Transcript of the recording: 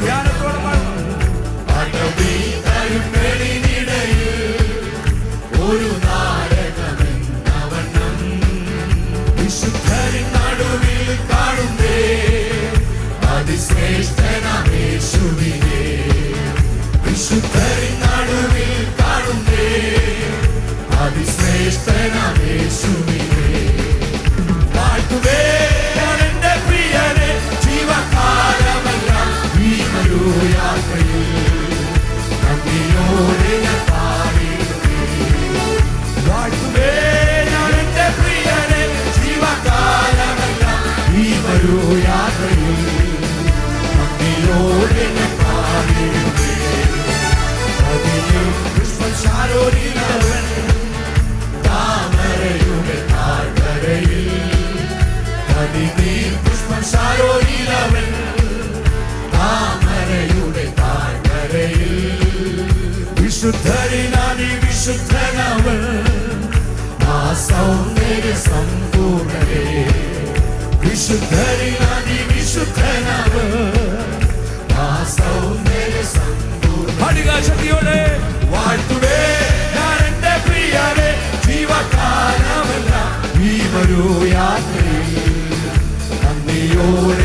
ധ്യാനത്തോടെ ഒരു വിശുദ്ധരിൻ നടുവിൽ കാണുന്നേ അതിശ്രേഷ്ഠനേശുവിനെ വിശുദ്ധരിൻ നടുവിൽ കാണുന്നേ അതിശ്രേഷ്ഠനേശുവിനെ യാത്രയിൽ. അതിലും പുഷ്പശാരോരിലവൻ താമരയുടെ താഴ്വരയിൽ പതിനീർ പുഷ്പശാരോരിലവൻ താമരയുടെ താഴ്വരയിൽ വിശുദ്ധരിനാനി വിശുദ്ധനവൻ ആ സൗന്ദര്യ സമ്പൂർണരേ വിശുദ്ധരിനാനി പാടുക ശക്തിയോടെ. വാഴ്ത്തുവേ ഞാൻ എന്റെ പ്രിയനെ ജീവക്കാലമല്ല ഈ ഒരു യാത്രയിൽ നന്ദിയോടെ